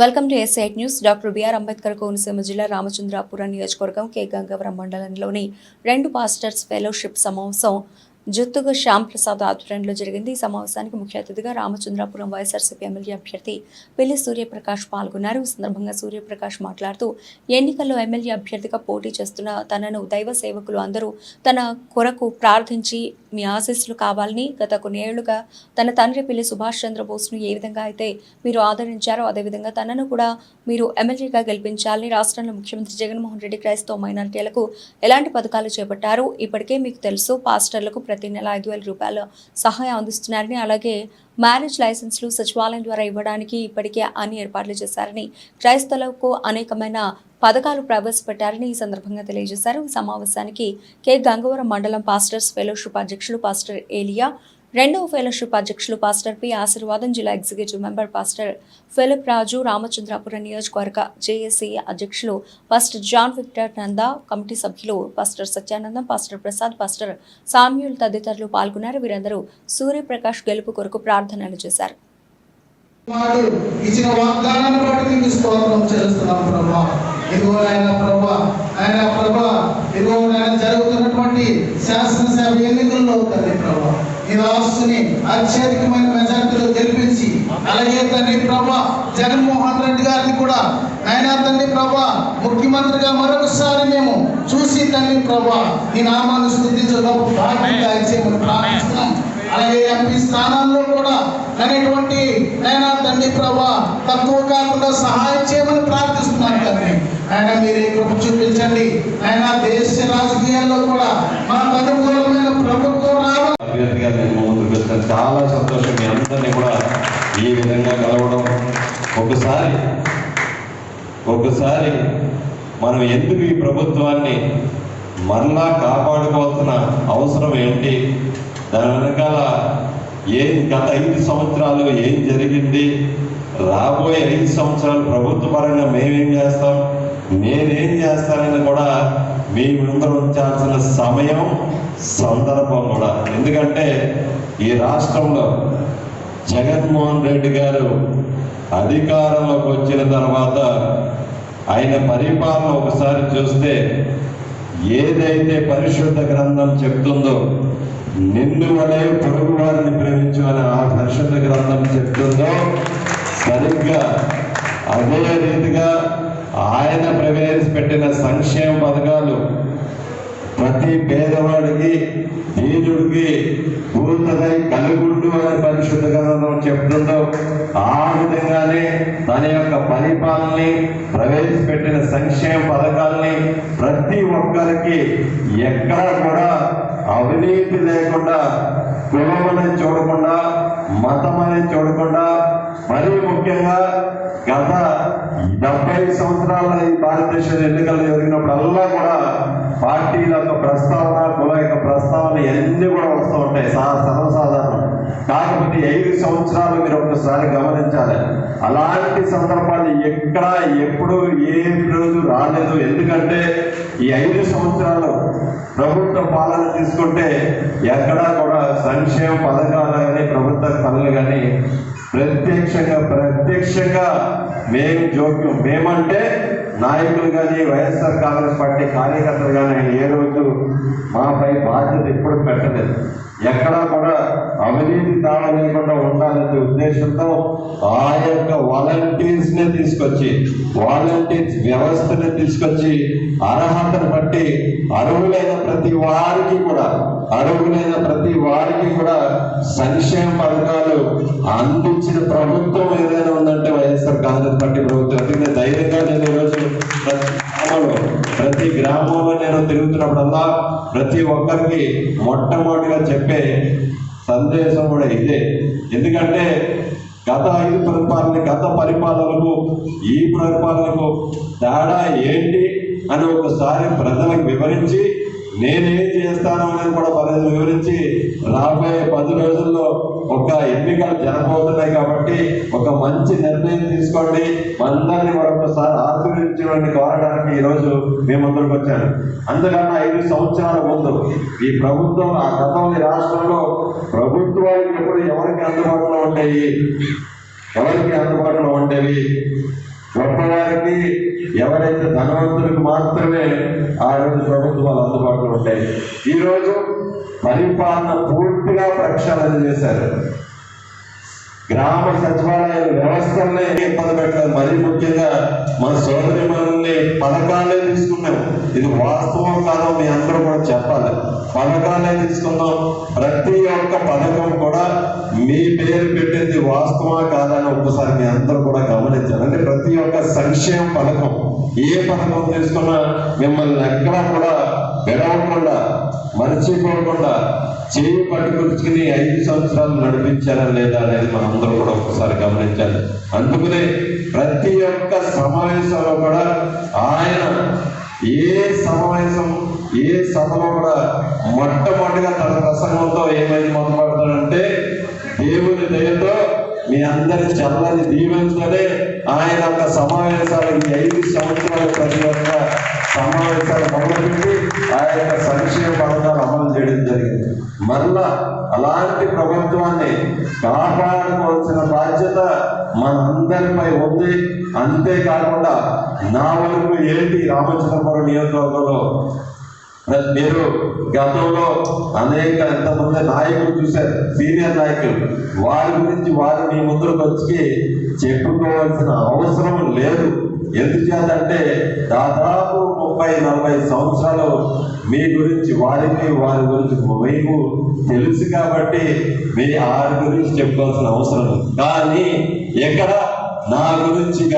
Welcome to SIT news. Doctor BR Ambedkar Konaseema జిల్లా రామచంద్రాపురం నియోజకవర్గం K Gangavaram మండలంలోని రెండు పాస్టర్స్ ఫెలోషిప్ సమావేశం జుత్తుగా శ్యామ్ ప్రసాద్ ఆధ్వర్యంలో జరిగింది. ఈ సమావేశానికి ముఖ్య అతిథిగా రామచంద్రాపురం వైఎస్ఆర్సీపీ ఎమ్మెల్యే అభ్యర్థి పెళ్ళి సూర్యప్రకాష్ పాల్గొన్నారు. ఈ సందర్భంగా సూర్యప్రకాష్ మాట్లాడుతూ ఎన్నికల్లో ఎమ్మెల్యే అభ్యర్థిగా పోటీ చేస్తున్న తనను దైవ సేవకులు అందరూ తన కొరకు ప్రార్థించి మీ ఆశీస్సులు కావాలని గత కొన్ని ఏళ్ళుగా తన తండ్రి పిల్లి సుభాష్ చంద్రబోస్ను ఏ విధంగా అయితే మీరు ఆదరించారో అదేవిధంగా తనను కూడా మీరు ఎమ్మెల్యేగా గెలిపించాలని రాష్ట్రంలో ముఖ్యమంత్రి జగన్మోహన్ రెడ్డి క్రైస్తవ మైనారిటీలకు ఎలాంటి పథకాలు చేపట్టారు? ఇప్పటికే మీకు తెలుసు పాస్టర్లకు ప్రతి నెల ఐదు వేల రూపాయల సహాయం అందిస్తున్నారని అలాగే మ్యారేజ్ లైసెన్స్లు సచివాలయం ద్వారా ఇవ్వడానికి ఇప్పటికే అన్ని ఏర్పాట్లు చేశారని క్రైస్తవులకు అనేకమైన పథకాలు ప్రవేశపెట్టారని ఈ సందర్భంగా తెలియజేశారు. ఈ సమావేశానికి కె. గంగవరం మండలం పాస్టర్స్ ఫెలోషిప్ అధ్యక్షులు పాస్టర్ ఏలియా రెండవ ఫెలోషిప్ అధ్యక్షులు పాస్టర్ పి. ఆశీర్వాదం జిల్లా executive member pastor Philip Raju Ramachandrapuram నియోజకవర్గ జేఏసీ అధ్యక్షులు pastor John Victor Nanda committee సభ్యులు pastor Satyanandam pastor Prasad pastor Samuel తదితరులు పాల్గొన్నారు. వీరందరూ సూర్యప్రకాష్ గెలుపు కొరకు ప్రార్థనలు చేశారు. ఇచ్చిన వాగ్దానాన్ని బట్టి నీకు స్తోత్రం చేస్తున్నాం ప్రభా. ఇదిగో ఆయన ప్రభా ఆయన ప్రభా ఇదిగో ఆయన జరుగుతున్నటువంటి శాసనసభ ఎన్నికల్లో తండ్రి ప్రభా ఈ ఆస్తుని అత్యధికమైన మెజార్టీలో గెలిపించి అలాగే తండ్రి ప్రభా జగన్మోహన్ రెడ్డి గారిని కూడా ఆయన తండ్రి ప్రభా ముఖ్యమంత్రిగా మరొకసారి మేము చూసి తండ్రి ప్రభా ఈ నామాన్ని స్థుతించడం ప్రార్థిస్తున్నాం. అలాగే ఎంపీ స్థానాల్లో కూడా అనేటువంటి ఆయన తండ్రి ప్రభా తక్కువ కాకుండా సహాయం చేయమని ప్రార్థి ఆయన మీరు కృప చూపించండి. ఆయన దేశ రాజకీయాల్లో కూడా మాకు అనుకూలమైన ప్రభుత్వం రావాలి. అభ్యర్థిగా నేను ముందుకు చాలా సంతోషం. మీ అందరినీ కూడా ఈ విధంగా కలవడం. ఒకసారి ఒకసారి మనం ఎందుకు ఈ ప్రభుత్వాన్ని మరలా కాపాడుకోవాల్సిన అవసరం ఏంటి? దాని వెనకాల ఏం గత ఐదు సంవత్సరాలు ఏం జరిగింది? రాబోయే ఐదు సంవత్సరాలు ప్రభుత్వ పరంగా మేమేం చేస్తాం? నేనేం చేస్తానని కూడా మీ ముందర ఉంచాల్సిన సమయం సందర్భం కూడా. ఎందుకంటే ఈ రాష్ట్రంలో జగన్మోహన్ రెడ్డి గారు అధికారంలోకి వచ్చిన తర్వాత ఆయన పరిపాలన ఒకసారి చూస్తే ఏదైతే పరిశుద్ధ గ్రంథం చెప్తుందో నిన్ను వలే పొరుగు వారిని ప్రేమించు అని ఆ పరిశుద్ధ గ్రంథం చెప్తుందో సరిగ్గా అదే రీతిగా ఆయన ప్రవేశపెట్టిన సంక్షేమ పథకాలు ప్రతి పేదవాడికి దీనుడికి పూర్తదై కలుగుండు అని పరిశుద్ధ గ్రంథం చెప్తుందో ఆ విధంగానే తన యొక్క పరిపాలనని ప్రవేశపెట్టిన సంక్షేమ పథకాలని ప్రతి ఒక్కరికి ఎక్కడ కూడా అవినీతి లేకుండా కులం అనేది చూడకుండా మతం అనేది చూడకుండా మరీ ముఖ్యంగా గత డెబ్బై సంవత్సరాల ఈ భారతదేశ ఎన్నికలు జరిగినప్పుడల్లా కూడా పార్టీల యొక్క ప్రస్తావన కుల యొక్క ప్రస్తావన ఇవన్నీ కూడా వస్తూ ఉంటాయి సర్వసాధారణం. కాకపోతే ఐదు సంవత్సరాలు మీరు ఒకసారి గమనించాలి. అలాంటి సందర్భాలు ఎక్కడ ఎప్పుడు ఏ రోజు రాలేదు. ఎందుకంటే ఈ ఐదు సంవత్సరాలు ప్రభుత్వ పాలన తీసుకుంటే ఎక్కడా కూడా సంక్షేమ పథకాలు కానీ ప్రభుత్వ పనులు కానీ ప్రత్యక్షంగా ప్రత్యక్షంగా మేము జోక్యం. మేమంటే నాయకులు కానీ వైఎస్ఆర్ కాంగ్రెస్ పార్టీ కార్యకర్తలు కానీ ఆయన ఏ రోజు మాపై బాధ్యత ఎప్పుడు పెట్టలేదు. ఎక్కడా కూడా అవినీతి తాళ లేకుండా ఉండాలనే ఉద్దేశంతో ఆ యొక్క వాలంటీర్స్ నే తీసుకొచ్చి వాలంటీర్స్ వ్యవస్థని తీసుకొచ్చి అర్హతను బట్టి అర్హులైన ప్రతి వారికి కూడా అర్హులైన ప్రతి వారికి కూడా సంక్షేమ పథకాలు అందించిన ప్రభుత్వం ఏదైనా ఉందంటే వైఎస్ఆర్ కాంగ్రెస్ పార్టీ ప్రభుత్వం. అందుకనే ధైర్యంగా నేను ఈరోజు ప్రతి గ్రామంలో ప్రతి గ్రామంలో నేను తిరుగుతున్నప్పుడల్లా ప్రతి ఒక్కరికి మొట్టమొదటిగా చెప్పే సందేశం కూడా ఇదే. ఎందుకంటే గత ఐదు పరిపాలన గత పరిపాలనకు ఈ పరిపాలనకు తేడా ఏంటి అని ఒకసారి ప్రజలకు వివరించి నేనేం చేస్తాను అనేది కూడా ప్రజలు వివరించి రాబోయే పది రోజుల్లో ఒక ఎన్నికలు జరగబోతున్నాయి కాబట్టి ఒక మంచి నిర్ణయం తీసుకోండి. అందరినీ మరొకసారి ఆశీర్వదించడానికి కోరడానికి ఈరోజు మేము ముందుకు వచ్చాను అందుకన్నా ఐదు సంవత్సరాల ముందు ఈ ప్రభుత్వం ఆ గతంలో ఈ రాష్ట్రంలో ప్రభుత్వానికి ఎప్పుడు ఎవరికి అందుబాటులో ఉంటాయి ఎవరికి అందుబాటులో ఉండేవి? గొప్పవారికి ఎవరైతే ధనవంతులకు మాత్రమే ఆ రోజు ప్రభుత్వాలు అందుబాటులో ఉంటాయి ఈరోజు పరిపాలన పూర్తిగా ప్రక్షాళన చేశారు. గ్రామ సచివాలయ వ్యవస్థలనే ఇబ్బంది పెట్టలేదు మరీ ముఖ్యంగా మన పథకాలే తీసుకున్నాం ఇది వాస్తవం కాదో మీ అందరూ కూడా చెప్పాలి. పథకాలే తీసుకున్నాం ప్రతి ఒక్క పథకం కూడా మీ పేరు పెట్టింది వాస్తవా కాదని ఒక్కసారి మీ అందరూ కూడా గమనించాలి. అంటే ప్రతి ఒక్క సంక్షేమ పథకం ఏ పథకం తీసుకున్నా మిమ్మల్ని ఎక్కడా కూడా విడవకుండా మర్చిపోకుండా చేయి పట్టుకొచ్చుకుని ఐదు సంవత్సరాలు నడిపించారా లేదా అనేది మనందరూ కూడా ఒకసారి గమనించాలి. అందుకనే ప్రతి ఒక్క సమావేశంలో కూడా ఆయన ఏ సమావేశం ఏ సభలో కూడా మొట్టమొదటిగా తన ప్రసంగంతో ఏమైంది మొదలుపెడతాడంటే దేవుని దయతో మీ అందరి చల్లని దీవెనతోనే ఆయన ఒక సమావేశాలు ఈ ఐదు సంవత్సరాలు ప్రతి ఒక్క సమావేశాలు మొదలుపెట్టి ఆయన యొక్క సంక్షేమ పథకాలు అమలు చేయడం జరిగింది. మరలా అలాంటి ప్రభుత్వాన్ని కాపాడుకోవాల్సిన బాధ్యత మనందరిపై ఉంది. అంతేకాకుండా నా వరకు ఏంటి రామచంద్రపురం నియోజకవర్గంలో మీరు గతంలో అనేక ఎంతమంది నాయకులు చూశారు సీనియర్ నాయకులు. వారి గురించి వారు మీ ముందుకు వచ్చి చెప్పుకోవాల్సిన అవసరం లేదు. ఎందుచేతంటే దాదాపు ముప్పై నలభై సంవత్సరాలు మీ గురించి వారికి వారి గురించి మీకు తెలుసు కాబట్టి మీ వారి గురించి చెప్పుకోవాల్సిన అవసరం కానీ ఎక్కడ నా గురించి